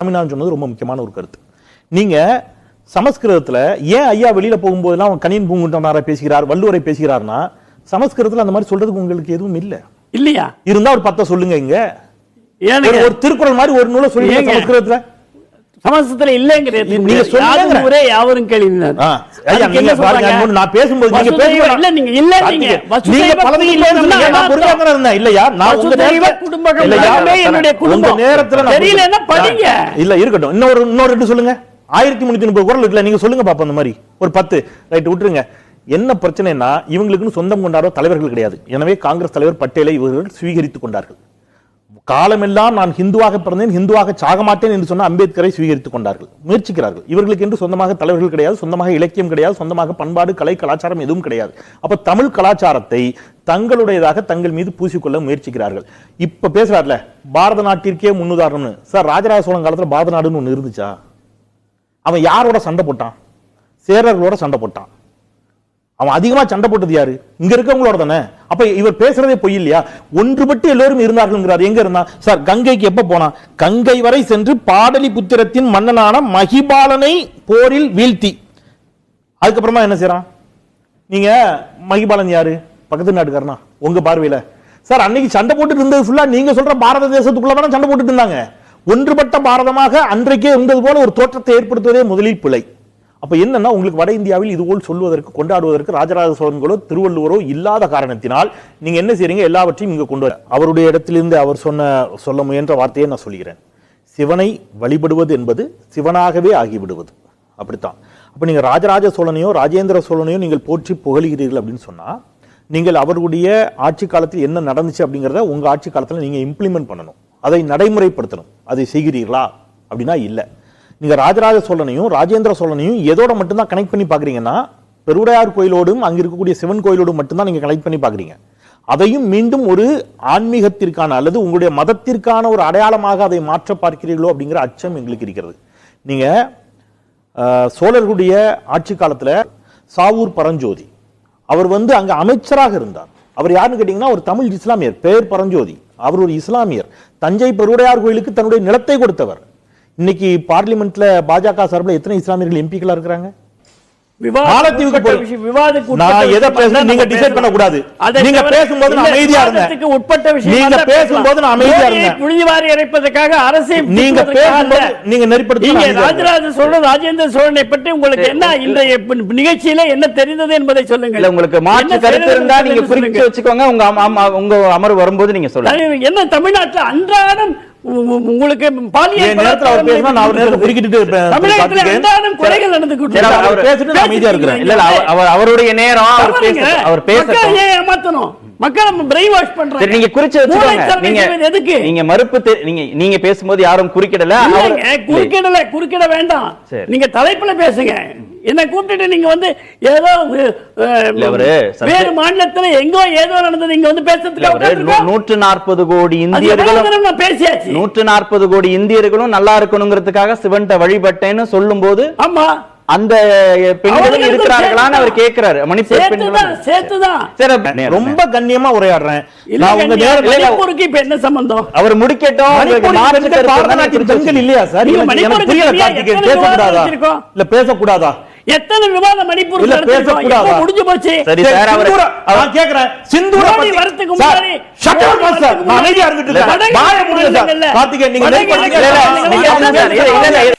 சாமிநாதன் சொன்னது ரொம்ப முக்கியமான ஒரு கருத்து. நீங்க சமஸ்கிருதத்துல ஏன் ஐயா வெளியில போகும்போதெல்லாம் அவன் கனியன் பூங்குன்றனாரை பேசுகிறார் வள்ளுவரை பேசுகிறார்னா சமஸ்கிருதத்துல அந்த மாதிரி சொல்றதுக்கு உங்களுக்கு எதுவும் இல்ல. இல்லையா? இருந்தா ஒரு பத்த சொல்லுங்க இங்க. ஒரு திருக்குறள் மாதிரி ஒரு நூலை சொல்லுங்க ஏங்க? சமஸ்கிருதத்துல. சமஸ்கிருதத்துல இல்லைங்கிறது நீங்க சொல்லுங்க. யாதும் ஊரே யாவரும் கேள்வினார் நான் பேசும்போது நீங்க இல்ல நீங்க இல்ல நீங்க நீங்க பலதையும் இல்லைன்னு சொன்னீங்க, நான் பொறுமையாக இருந்தேன். இல்லையா, நான் உங்க வசுதைவ நேரத்துல- குடும்பகம் இல்லையா, எல்லாமே என்னுடைய உங்க குடும்பம். நேரத்துல நான் தெரியலன்னா படிங்க. இல்ல இருக்கட்டும். இன்னொரு இன்னொரு ரெண்டு சொல்லுங்க. ஆயிரத்தி முன்னூத்தி முப்பது குரல் இருக்குல்ல நீங்க சொல்லுங்க பாப்போம் அந்த மாதிரி. ஒரு பத்து. ரைட் விட்டுருங்க. என்ன பிரச்சனைனா இவங்களுக்குன்னு சொந்தம் கொண்டாட தலைவர்கள் கிடையாது. எனவே காங்கிரஸ் தலைவர் பட்டேலை இவர்கள் சுவீகரித்துக் கொண்டார்கள். காலமெல்லாம் நான் ஹிந்துவாக பிறந்தேன் ஹிந்துவாக சாக மாட்டேன் என்று சொன்ன அம்பேத்கரை சுவீகரித்துக் கொண்டார்கள் முயற்சிக்கிறார்கள். இவர்களுக்கு என்று சொந்தமாக தலைவர்கள் கிடையாது சொந்தமாக இலக்கியம் கிடையாது சொந்தமாக பண்பாடு கலை கலாச்சாரம் எதுவும் கிடையாது. அப்ப தமிழ் கலாச்சாரத்தை தங்களுடையதாக தங்கள் மீது பூசிக்கொள்ள முயற்சிக்கிறார்கள். இப்ப பேசுறாருல பாரத நாட்டிற்கே முன்னுதாரணம்னு. சார் ராஜராஜ சோழன் காலத்துல பாரத நாடுன்னு ஒன்று இருந்துச்சா? அவன் யாரோட சண்டை போட்டான்? சேரர்களோட சண்டை போட்டான். அவன் அதிகமா சண்டை போட்டது யாரு? இங்க இருக்கவங்களோட தானே. அப்ப இவர் பேசுறதே பொய் இல்லையா? ஒன்றுபட்டு எல்லோரும் இருந்தார்கள் எங்க இருந்தா? சார் கங்கைக்கு எப்ப போனா? கங்கை வரை சென்று பாடலி புத்திரத்தின் மன்னனான மகிபாலனை போரில் வீழ்த்தி. அதுக்கப்புறமா என்ன செய்யறான் நீங்க மகிபாலன் யாரு? பக்கத்து நாட்டுக்காரனா? உங்க பார்வையில. சார் அன்னைக்கு சண்டை போட்டுட்டு இருந்தது ஃபுல்லா நீங்க சொல்ற பாரத தேசத்துக்குள்ள தானே சண்டை போட்டுட்டு இருந்தாங்க. ஒன்றுபட்ட பாரதமாக அன்றைக்கே இருந்தது போல ஒரு தோற்றத்தை ஏற்படுத்துவதே முதலில் பிழை. அப்போ என்னன்னா உங்களுக்கு வட இந்தியாவில் இதுபோல் சொல்வதற்கு கொண்டாடுவதற்கு ராஜராஜ சோழன்களோ திருவள்ளுவரோ இல்லாத காரணத்தினால் நீங்கள் என்ன செய்றீங்க? எல்லாவற்றையும் இங்கே கொண்டு வர அவருடைய இடத்திலிருந்து அவர் சொன்ன சொல்ல முயன்ற வார்த்தையை நான் சொல்கிறேன் சிவனை வழிபடுவது என்பது சிவனாகவே ஆகிவிடுவது. அப்படித்தான். அப்போ நீங்கள் ராஜராஜ சோழனையோ ராஜேந்திர சோழனையோ நீங்கள் போற்றி புகழ்கிறீர்கள் அப்படின்னு சொன்னால் நீங்கள் அவருடைய ஆட்சி காலத்தில் என்ன நடந்துச்சு அப்படிங்கிறத உங்கள் ஆட்சி காலத்தில் நீங்கள் இம்ப்ளிமெண்ட் பண்ணணும். அதை நடைமுறைப்படுத்தணும். அதை செய்கிறீர்களா? அப்படின்னா இல்லை. நீங்கள் ராஜராஜ சோழனையும் ராஜேந்திர சோழனையும் எதோட மட்டும்தான் கனெக்ட் பண்ணி பார்க்குறீங்கன்னா பெருவுடையார் கோயிலோடும் அங்கே இருக்கக்கூடிய சிவன் கோயிலோடும் மட்டும்தான் நீங்கள் கனெக்ட் பண்ணி பார்க்குறீங்க. அதையும் மீண்டும் ஒரு ஆன்மீகத்திற்கான அல்லது உங்களுடைய மதத்திற்கான ஒரு அடையாளமாக அதை மாற்ற பார்க்கிறீர்களோ அப்படிங்கிற அச்சம் எங்களுக்கு இருக்கிறது. நீங்கள் சோழர்களுடைய ஆட்சி காலத்தில் சாவூர் பரஞ்சோதி அவர் வந்து அங்கே அமைச்சராக இருந்தார். அவர் யாருன்னு கேட்டிங்கன்னா ஒரு தமிழ் இஸ்லாமியர் பேர் பரஞ்சோதி. அவர் ஒரு இஸ்லாமியர். தஞ்சை பெருவுடையார் கோயிலுக்கு தன்னுடைய நிலத்தை கொடுத்தவர். இன்னைக்கு பார்லிமெண்ட்ல பாஜக சார்பில் எத்தனை இஸ்லாமியர்கள் எம்பிக்களா இருக்கிறாங்க? நிகழ்ச்சியில என்ன தெரிந்தது என்பதை சொல்லுங்கள். இல்ல உங்களுக்கு மாற்று கருத்து இருந்தா நீங்க சொல்லுங்கள். வச்சுக்கோங்க. உங்க அம- அம- உங்க அமர்வு வரும்போது நீங்க சொல்லுங்க. என்ன தமிழ்நாட்டுல அன்றாடம் உங்களுக்கு பாலியல் நேரத்துல அவர் பேசினா நான் அவர் நேரத்துல குறுக்கிட்டு இருப்பேன். தமிழகத்துல பார்த்துக்கேன். அன்றாடம் கொலைகள் நடந்து சரி, அவர் அவர் பேசிட்டு நான் அமைதியா இருக்கிறேன். இல்ல இல்ல அவர்- அவர் அவருடைய நேரம் அவர். பேச அவர் ஏன் ஏமாத்தணும் மக்களை பிரெயின் வாஷ் பண்றாங்க நீங்க குறிச்சு வச்சுக்கோங்க நீங்க எதுக்கு நீங்க மறுப்பு நீங்க நீங்க பேசும்போது யாரும் குறுக்கிடல குறுக்கிடல குறுக்கிட வேண்டாம். நீங்க தலைப்புல பேசுங்க என்ன கூப்பிட்டுட்டு நீங்க வந்து ஏதோ வேறு மாநிலத்துல எங்கோ ஏதோ நடந்தது இங்க வந்து பேசுறதுக்கு நூற்று நாற்பது கோடி இந்தியர்களும் பேசியாச்சு. நூற்று நாற்பது கோடி இந்தியர்களும் நல்லா இருக்கணுங்கிறதுக்காக சிவன்ட்ட வழிபட்டேன்னு சொல்லும்போது ஆமா. அந்த பெண்களும் இருக்கிறார்களான்னு அவர். கேட்கிறாரு மணிப்பூர் பெண்களும். சேர்த்துதான். சரி ரொம்ப கண்ணியமா உரையாடுறேன். நான் உங்க இப்ப என்ன சம்பந்தம்? அவர் முடிக்கட்டும். இல்லையா சார்? புரியல கார்த்திகேயன் பேசக்கூடாதா? இல்ல பேசக்கூடாதா? எத்தனை விவாதம் மணிப்பூர்? முடிஞ்சு போச்சு? சரி, சரி, அவரு- நான் கேக்குறேன் சிந்தூர பத்தி- வரத்துக்கு சார், முன்னாடி- சார். வரத்துக்கு நான் அமைதியா இருந்துட்டு வாயை சார். மாநிலங்கள்ல- கார்த்திகேயன், நீங்க இல்ல, இல்ல, இல்ல,